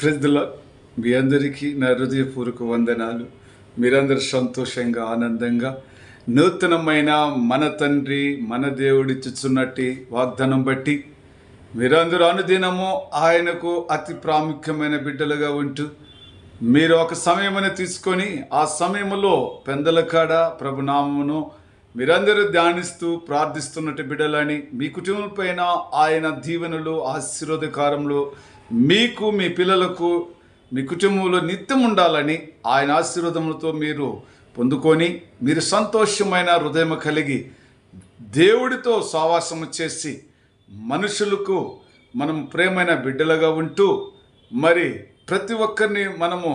ప్రజల మీ అందరికీ నా హృదయపూర్వక వందనాలు. మీరందరూ సంతోషంగా ఆనందంగా నూతనమైన మన తండ్రి మన దేవుడిచ్చుచున్నట్టి వాగ్దానం బట్టి మీరందరూ అనుదినము ఆయనకు అతి ప్రాముఖ్యమైన బిడ్డలుగా ఉంటూ మీరు ఒక సమయమని తీసుకొని ఆ సమయంలో పెందల కాడ ప్రభునామమును మీరందరూ ధ్యానిస్తూ ప్రార్థిస్తున్నట్టు బిడ్డలని మీ కుటుంబం పైన ఆయన దీవెనలు ఆశీర్వాదకారంలో మీకు మీ పిల్లలకు మీ కుటుంబంలో నిత్యం ఉండాలని ఆయన ఆశీర్వాదములతో మీరు పొందుకొని మీరు సంతోషమైన హృదయం కలిగి దేవుడితో సావాసము చేసి మనుషులకు మనం ప్రేమైన బిడ్డలుగా ఉంటూ మరి ప్రతి ఒక్కరిని మనము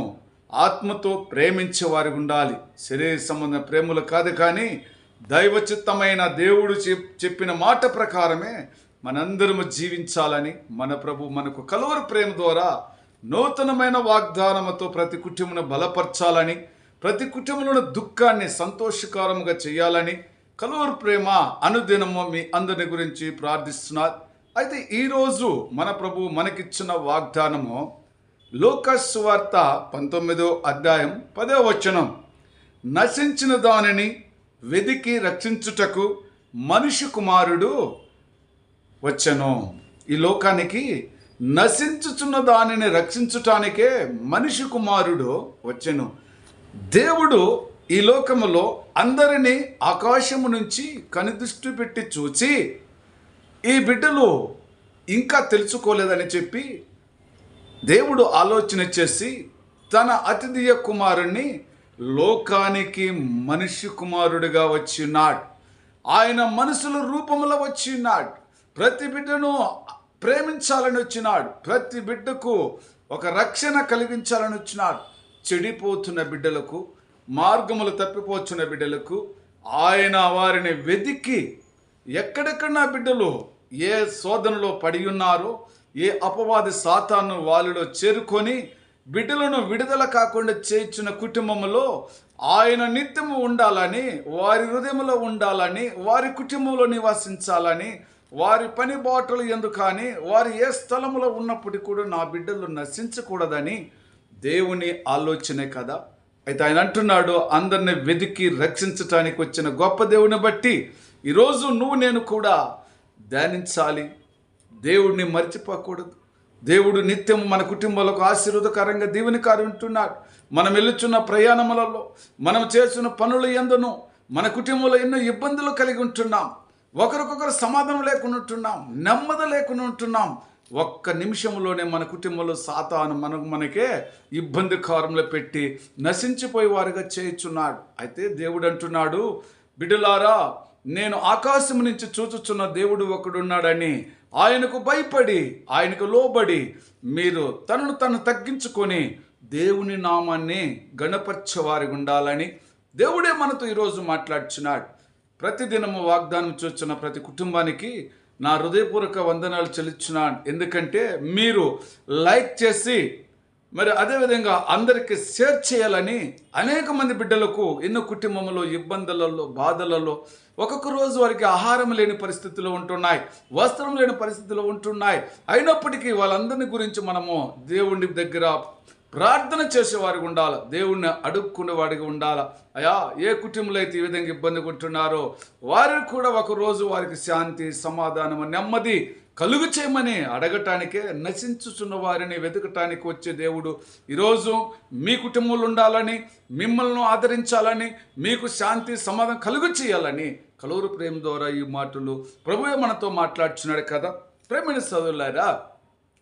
ఆత్మతో ప్రేమించే వారి ఉండాలి. శరీర సంబంధ ప్రేమలు కాదు కానీ దైవచిత్తమైన దేవుడు చెప్ చెప్పిన మాట ప్రకారమే మనందరము జీవించాలని మన ప్రభు మనకు కలువరు ప్రేమ ద్వారా నూతనమైన వాగ్దానముతో ప్రతి కుటుంబను బలపరచాలని ప్రతి కుటుంబంలో దుఃఖాన్ని సంతోషకరంగా చేయాలని కలువరు ప్రేమ అనుదినము మీ అందరి గురించి ప్రార్థిస్తున్నారు అయితే ఈరోజు మన ప్రభు మనకిచ్చిన వాగ్దానము లోకస్ వార్త పంతొమ్మిదో అధ్యాయం పదో వచనం. నశించిన దానిని వెదికి రక్షించుటకు మనిషి కుమారుడు వచ్చను. ఈ లోకానికి నశించుచున్న దానిని రక్షించుటానికే మనిషి కుమారుడు వచ్చెను. దేవుడు ఈ లోకములో అందరినీ ఆకాశము నుంచి కనిదృష్టి పెట్టి చూచి ఈ బిడ్డలు ఇంకా తెలుసుకోలేదని చెప్పి దేవుడు ఆలోచన చేసి తన అతిథియ కుమారుణ్ణి లోకానికి మనిషి కుమారుడిగా వచ్చినాడు. ఆయన మనసుల రూపంలో వచ్చినాడు. ప్రతి బిడ్డను ప్రేమించాలని వచ్చినాడు. ప్రతి బిడ్డకు ఒక రక్షణ కలిగించాలని వచ్చినాడు. చెడిపోతున్న బిడ్డలకు మార్గములు తప్పిపోతున్న బిడ్డలకు ఆయన వారిని వెతికి ఎక్కడెక్కడ నా బిడ్డలు ఏ శోధనలో పడి ఉన్నారో ఏ అపవాది సాతాను వాళ్ళలో చేరుకొని బిడ్డలను విడుదల కాకుండా చేర్చిన కుటుంబంలో ఆయన నిత్యము ఉండాలని వారి హృదయంలో ఉండాలని వారి కుటుంబంలో నివసించాలని వారి పని బాటలు ఎందుకు కానీ వారు ఏ స్థలంలో ఉన్నప్పటికీ కూడా నా బిడ్డలు నశించకూడదని దేవుని ఆలోచనే కదా. అయితే ఆయన అంటున్నాడు అందరిని వెతికి రక్షించటానికి వచ్చిన గొప్ప దేవుని బట్టి ఈరోజు నువ్వు నేను కూడా ధ్యానించాలి. దేవుడిని మర్చిపోకూడదు. దేవుడు నిత్యం మన కుటుంబాలకు ఆశీర్వదకరంగా దీవెని ఉంటున్నాడు. మనం వెళ్ళుచున్న ప్రయాణములలో మనం చేస్తున్న పనులు ఎందును మన కుటుంబంలో ఎన్నో ఇబ్బందులు కలిగి ఉంటున్నాం. ఒకరికొకరు సమాధానం లేకుండా ఉంటున్నాం నెమ్మది లేకుండా ఉంటున్నాం. ఒక్క నిమిషంలోనే మన కుటుంబంలో సాతాను మనకు మనకే ఇబ్బంది కారంలో పెట్టి నశించిపోయే వారుగా చేయుచున్నాడు. అయితే దేవుడు అంటున్నాడు బిడ్డలారా నేను ఆకాశం నుంచి చూచుచున్న దేవుడు ఒకడున్నాడని ఆయనకు భయపడి ఆయనకు లోబడి మీరు తనను తను తగ్గించుకొని దేవుని నామాన్ని గణపరచేవారి ఉండాలని దేవుడే మనతో ఈరోజు మాట్లాడుచున్నాడు. ప్రతిదినము వాగ్దానం చూస్తున్న ప్రతి కుటుంబానికి నా హృదయపూర్వక వందనాలు చెల్లించున్నాను ఎందుకంటే మీరు లైక్ చేసి మరి అదేవిధంగా అందరికీ షేర్ చేయాలని అనేక మంది బిడ్డలకు ఎన్నో కుటుంబంలో ఇబ్బందులలో బాధలలో ఒక్కొక్క రోజు వారికి ఆహారం లేని పరిస్థితులు ఉంటున్నాయి వస్త్రం లేని పరిస్థితులు ఉంటున్నాయి. అయినప్పటికీ వాళ్ళందరిని గురించి మనము దేవుని దగ్గర ప్రార్థన చేసేవారికి ఉండాలి. దేవుణ్ణి అడుక్కునే వాడికి ఉండాలి. అయా ఏ కుటుంబంలో అయితే ఈ విధంగా ఇబ్బంది ఉంటున్నారో వారికి కూడా ఒక రోజు వారికి శాంతి సమాధానం నెమ్మది కలుగు చేయమని అడగటానికే నశించుచున్న వారిని వెతకటానికి వచ్చే దేవుడు ఈరోజు మీ కుటుంబంలో ఉండాలని మిమ్మల్ని ఆదరించాలని మీకు శాంతి సమాధానం కలుగు చేయాలని కలువురు ప్రేమ ద్వారా ఈ మాటలు ప్రభువే మనతో మాట్లాడుచున్నాడు కదా. ప్రేమని సోదరులారా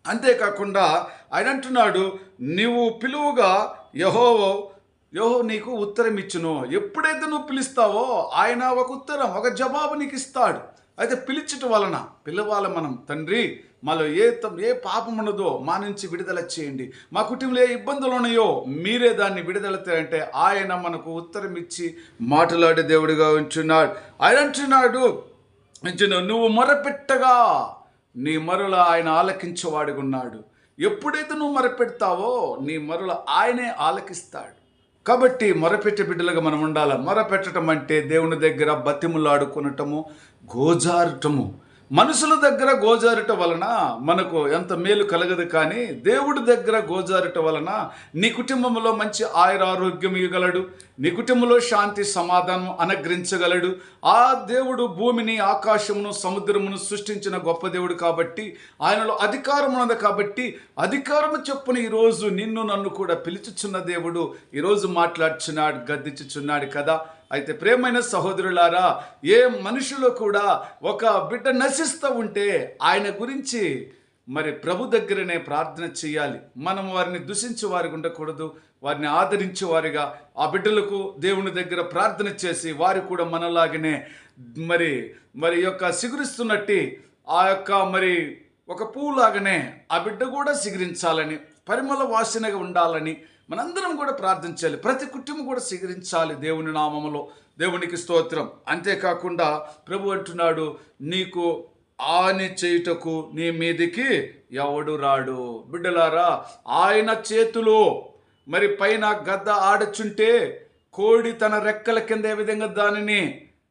అంతేకాకుండా ఆయన అంటున్నాడు నీవు పిలువుగా యహోవో యహో నీకు ఉత్తరం ఇచ్చును ఎప్పుడైతే నువ్వు పిలుస్తావో ఆయన ఒక ఉత్తరం ఒక జవాబు నీకు ఇస్తాడు. అయితే పిలిచిట వలన పిలవాలి మనం తండ్రి మాలో ఏ ఏ పాపం ఉన్నదో మా నుంచి విడుదల చేయండి. మా కుటుంబంలో ఏ ఇబ్బందులు ఉన్నాయో మీరే దాన్ని విడుదల అంటే ఆయన మనకు ఉత్తరం ఇచ్చి మాట్లాడే దేవుడిగా ఉంచున్నాడు. ఆయన అంటున్నాడు నువ్వు మొరపెట్టగా నీ మరుల ఆయన ఆలకించేవాడుగున్నాడు ఎప్పుడైతే నువ్వు మొరపెడతావో నీ మరుల ఆయనే ఆలకిస్తాడు. కాబట్టి మొరపెట్టే బిడ్డలుగా మనం ఉండాలి? మొరపెట్టడం అంటే దేవుని దగ్గర బతిములాడుకునటము గోజారటము. మనుషుల దగ్గర గోజారుట వలన మనకు ఎంత మేలు కలగదు కానీ దేవుడి దగ్గర గోజారుట వలన నీ కుటుంబంలో మంచి ఆయుర ఆరోగ్యం ఇవ్వగలడు నీ కుటుంబంలో శాంతి సమాధానం అనుగ్రహించగలడు. ఆ దేవుడు భూమిని ఆకాశమును సముద్రమును సృష్టించిన గొప్ప దేవుడు కాబట్టి ఆయనలో అధికారం ఉన్నది కాబట్టి అధికారము చెప్పున ఈరోజు నిన్ను నన్ను కూడా పిలుచుచున్న దేవుడు ఈరోజు మాట్లాడుచున్నాడు గద్దించుచున్నాడు కదా. అయితే ప్రేమైన సహోదరులారా ఏ మనుషులు కూడా ఒక బిడ్డ నశిస్తూ ఉంటే ఆయన గురించి మరి ప్రభు దగ్గరనే ప్రార్థన చేయాలి. మనం వారిని దూషించే వారికి ఉండకూడదు వారిని ఆదరించే వారిగా ఆ బిడ్డలకు దేవుని దగ్గర ప్రార్థన చేసి వారు కూడా మనలాగనే మరి మరి యొక్క సిగురిస్తున్నట్టి ఆ యొక్క మరి ఒక పువ్వులాగానే ఆ బిడ్డ కూడా సిగురించాలని పరిమళ వాసనగా ఉండాలని మనందరం కూడా ప్రార్థించాలి. ప్రతి కుటుంబం కూడా స్వీకరించాలి దేవుని నామములో. దేవునికి స్తోత్రం. అంతేకాకుండా ప్రభు అంటున్నాడు నీకు ఆని చేయుటకు నీ మీదికి ఎవడు రాడు? బిడ్డలారా ఆయన చేతిలో మరి పైన గద్ద ఆడచుంటే కోడి తన రెక్కల కింద ఏ విధంగా దానిని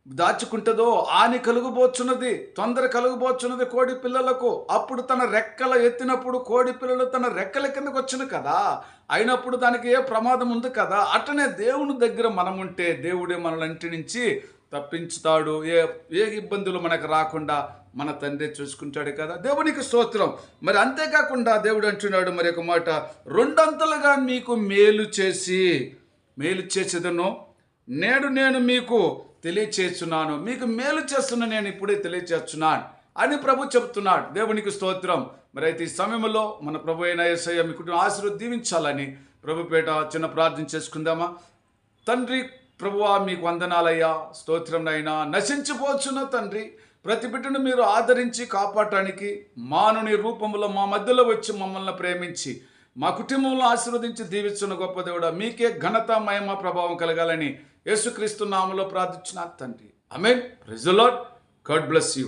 దాచుకుంటుందో ఆని కలుగుబోచున్నది తొందర కలుగుబోచున్నది కోడి పిల్లలకు. అప్పుడు తన రెక్కల ఎత్తినప్పుడు కోడి పిల్లలు తన రెక్కల కిందకు వచ్చిన కదా. అయినప్పుడు దానికి ఏ ప్రమాదం ఉంది కదా. అట్టనే దేవుని దగ్గర మనం ఉంటే దేవుడే మనలంటి నుంచి తప్పించుతాడు. ఏ ఏ ఇబ్బందులు మనకు రాకుండా మన తండ్రి చూసుకుంటాడు కదా. దేవునికి స్తోత్రం. మరి అంతేకాకుండా దేవుడు అంటున్నాడు మరి ఒక మాట రెండంతలుగా మీకు మేలు చేసి మేలు చేసేదను నేడు నేను మీకు తెలియచేస్తున్నాను. మీకు మేలు చేస్తున్న నేను ఇప్పుడే తెలియచేస్తున్నాను అని ప్రభు చెప్తున్నాడు. దేవునికి స్తోత్రం. మరి అయితే ఈ సమయంలో మన ప్రభు అయిన యేసయ్య మీ కుటుంబం ఆశీర్వది దీవించాలని ప్రభుపేట చిన్న ప్రార్థన చేసుకుందామా? తండ్రి ప్రభువా మీకు వందనాలయ్యా. స్తోత్రం అయినా నశించిపోచున్న తండ్రి ప్రతి బిడ్డను మీరు ఆదరించి కాపాడటానికి మానుని రూపంలో మా మధ్యలో వచ్చి మమ్మల్ని ప్రేమించి మా కుటుంబంలో ఆశీర్వదించి దీవిస్తున్న గొప్ప దేవుడా మీకే ఘనత మహిమ ప్రభావం కలగాలని యేసుక్రీస్తు నామలో ప్రార్థించిన తండ్రి. Amen praise the Lord God bless you